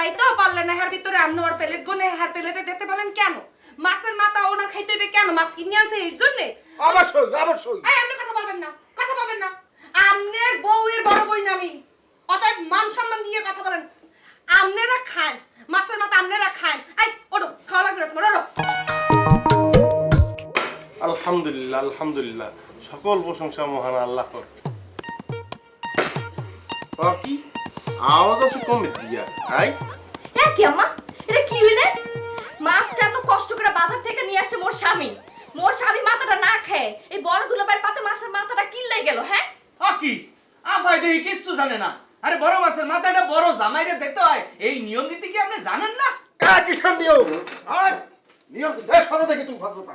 যাইতেও পারলেন না হ্যার ভিতরে আপনি ওর প্লেট গুনে হ্যার প্লেটে দিতে পারলেন কেন? মাছের মাথা ওনার খাইতে হবে কেন? মাছ কিনে আনছে এই জন্যে? অবশ্যই অবশ্যই। এই আপনি কথা বলবেন না কথা বলবেন না। আমনের বউয়ের বড় বই না আমি। অতএব মান সম্মান দিয়ে কথা বলেন। আমনেরা খান মাছের মাথা আমনেরা খান এই ওটো খাওয়া লাগবে না তোমার ওটো আলহামদুলিল্লাহ আলহামদুলিল্লাহ। সকল প্রশংসা মহান আল্লাহ কি? আওয়াজ আছে কমে দিয়া আই হ্যাঁ কি আম্মা? এটা কি হইলে? মাছটা এত কষ্ট করে বাজার থেকে নিয়ে আসছে মোর স্বামী। মোর স্বামী মাথাটা না খেয়ে এই বড় দুলাভাইয়ের পাতে মাছের মাথাটা কিল্লে গেল হ্যাঁ? কি আফাই দেখি কিচ্ছু জানে না। আরে বড় মাছের মাথাটা বড় জামাইরে দেখতে হয়। এই নিয়ম নীতি কি আপনি জানেন না? কিসের নিয়ম? আয়, নিয়ম কি? এ, সরো দেখি তুমি ভদ্রতা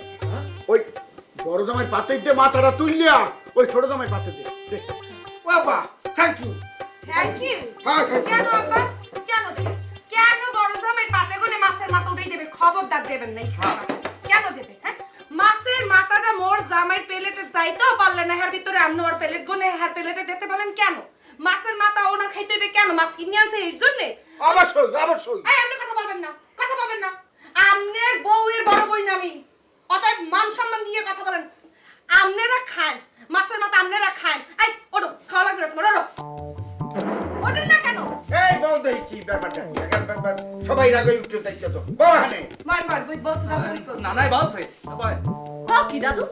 বড় জামাই পাতে দিয়ে মাথাটা তুললিয়া ওই ছোট জামাই পাতে দে দে। বাবা থ্যাংক ইউ থ্যাংক ইউ হ্যাঁ, কেন আব্বা? কেন কেন বড় জমের পাতে গুনে মাছের মাথা উঠেই দেবে? খবরদার দেবেন না কেন দেবে হ্যাঁ? মাছের মাথাটা মোর জামাই প্লেটে যাইতেও পারলেন না হ্যার ভিতরে আপনি ওর প্লেট গুনে হ্যার প্লেটে দিতে পারলেন কেন? মাছের মাথা ওনার খাইতে হবে কেন? মাছ কিনে আনছে এই জন্যে? অবশ্যই অবশ্যই। আপনি কথা বলবেন না কথা বলবেন না। আমনের বউয়ের বড় বই না আমি। অতএব মান সম্মান দিয়ে কথা বলেন। আমনেরা খান মাছের মাথা আমনেরা খান এই ওটো খাওয়া লাগবে না তোমার ওটো ওঠেন না কেন? এই বল দেখি কি ব্যাপারটা সবাই রাগে উঠতে চাইতেছ বাহানে মার মার বুঝ বলছে দাদা বুঝ বলছে নানাই বলছে বল। ও কি দাদু?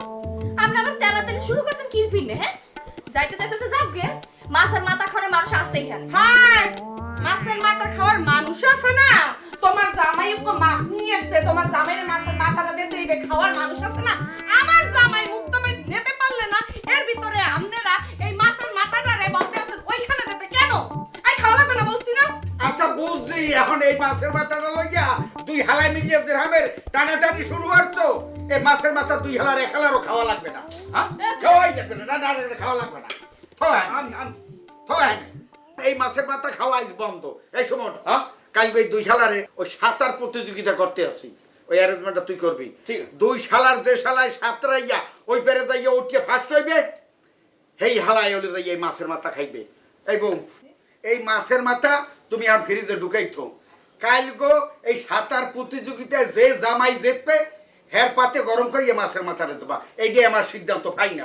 আপনি আবার তেলাতেলি শুরু করছেন কি ফিরনে হ্যাঁ? যাইতে যাইতেছে যাও গে। মাছের মাথা খাওয়ার মানুষ আছে এখানে। হাই! মাছের মাথা খাওয়ার মানুষ আছে না? তোমার জামাই মাছ নিয়ে এসছে তোমার জামাইয়ের মাছের মাথাটা দিতে দিবে খাওয়ার মানুষ আছে না? আমার জামাই মুক্তমে নিতে পারলে না এর ভিতরে আমনেরা এই মাছের মাথাটা রে বলতে আছেন ওইখানে দিতে কেন? এই খাওয়া লাগবে না বলছি না? আচ্ছা বুঝছি এখন এই মাছের মাথাটা লইয়া দুই হালাই মিলিয়ে দিরহামের টানাটানি শুরু করছ। এই মাছের মাথা দুই হালার এক হালারও খাওয়া লাগবে না। হ্যাঁ? খাওয়াই যাবে না না খাওয়া লাগবে না। এই মাছের মাথা খাওয়া আজ বন্ধ। এই সময় হ্যাঁ? কালকে দুই শালারে ওই সাঁতার প্রতিযোগিতা করতে আসি। ওই অ্যারেঞ্জমেন্টটা তুই করবি। দুই শালার যে শালায় সাঁতরাইয়া ওই পেরে যাইয়া উঠিয়ে ফার্স্ট হইবে হেই হালাই হলে যাই এই মাছের মাথা খাইবে। এই বউ এই মাছের মাথা তুমি আর ফ্রিজে ঢুকাইতো কাল গো এই সাঁতার প্রতিযোগিতায় যে জামাই জেতবে হের পাতে গরম করিয়ে মাছের মাথা দেবা। এইটাই আমার সিদ্ধান্ত ফাইনাল